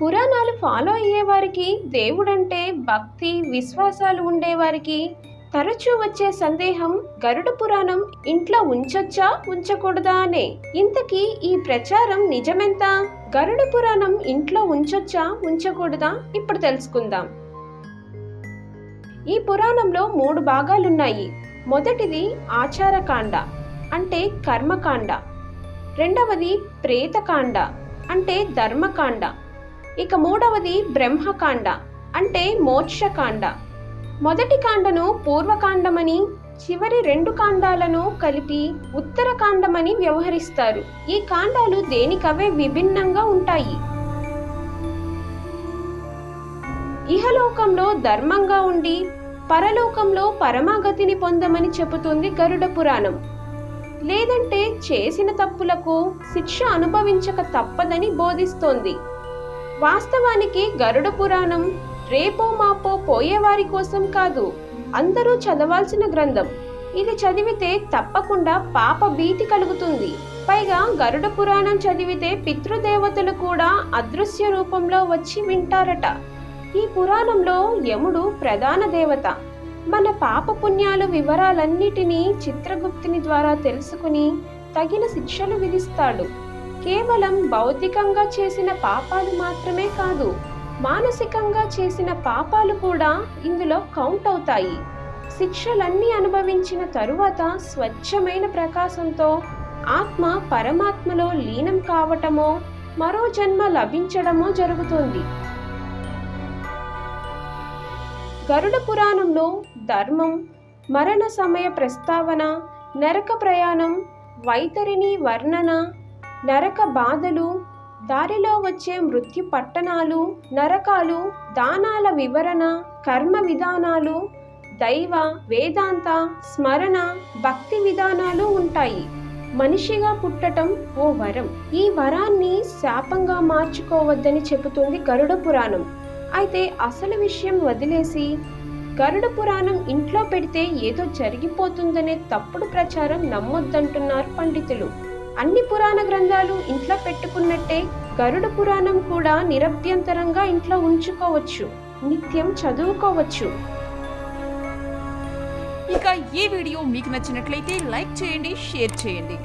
పురాణాలు ఫాలో అయ్యేవారికి దేవుడంటే భక్తి విశ్వాసాలు ఉండేవారికి తరచూ వచ్చే సందేహం గరుడ పురాణం ఇంట్లో ఉంచొచ్చా ఉంచకూడదా అనే. ఇంతకీ ఈ ప్రచారం నిజమెంత? గరుడ పురాణం ఇంట్లో ఉంచొచ్చా ఉంచకూడదా? ఇప్పుడు తెలుసుకుందాం. ఈ పురాణంలో మూడు భాగాలున్నాయి. మొదటిది ఆచారకాండ అంటే కర్మకాండ. రెండవది ప్రేతకాండ అంటే ధర్మకాండ. ఇక మూడవది బ్రహ్మకాండ అంటే మోక్షకాండ. మొదటి కాండను పూర్వకాండమని చివరి రెండు కాండాలను కలిపి ఉత్తరకాండమని వ్యవహరిస్తారు. ఈ కాండాలు దేనికవే విభిన్నంగా ఉంటాయి? ఇహలోకంలో ధర్మంగా ఉండి పరలోకంలో పరమాగతిని పొందమని చెబుతుంది గరుడ పురాణం. లేదంటే చేసిన తప్పులకు శిక్ష అనుభవించక తప్పదని బోధిస్తోంది. వాస్తవానికి గరుడ పురాణం రేపో మాపో పోయేవారి కోసం కాదు అందరూ చదవాల్సిన గ్రంథం. ఇది చదివితే తప్పకుండా పాప భీతి కలుగుతుంది. పైగా గరుడ పురాణం చదివితే పితృదేవతలు కూడా అదృశ్య రూపంలో వచ్చి వింటారట. ఈ పురాణంలో యముడు ప్రధాన దేవత. మన పాప పుణ్యాలు వివరాలన్నిటినీ చిత్రగుప్తుని ద్వారా తెలుసుకుని తగిన శిక్షలు విధిస్తాడు. కేవలం భౌతికంగా చేసిన పాపాలు మాత్రమే కాదు మానసికంగా చేసిన పాపాలు కూడా ఇందులో కౌంట్ అవుతాయి. శిక్షలన్నీ అనుభవించిన తరువాత స్వచ్ఛమైన ప్రకాశంతో ఆత్మ పరమాత్మలో లీనం కావటమో మరో జన్మ లభించడమో జరుగుతుంది. గరుడ పురాణంలో ధర్మం మరణ సమయ ప్రస్తావన నరక ప్రయాణం వైతరిని వర్ణన నరక బాధలు దారిలో వచ్చే మృత్యు పట్టణాలు నరకాలు దానాల వివరణ కర్మ విధానాలు దైవ వేదాంత స్మరణ భక్తి విధానాలు ఉంటాయి. మనిషిగా పుట్టటం ఓ వరం. ఈ వరాన్ని శాపంగా మార్చుకోవద్దని చెబుతుంది గరుడ పురాణం. అయితే అసలు విషయం వదిలేసి గరుడ పురాణం ఇంట్లో పెడితే ఏదో జరిగిపోతుందనే తప్పుడు ప్రచారం నమ్మొద్దంటున్నారు పండితులు. అన్ని పురాణ గ్రంథాలు ఇంట్లో పెట్టుకున్నట్టే గరుడ పురాణం కూడా నిరభ్యంతరంగా ఇంట్లో ఉంచుకోవచ్చు నిత్యం చదువుకోవచ్చు. ఇక ఈ వీడియో మీకు నచ్చినట్లయితే లైక్ చేయండి షేర్ చేయండి.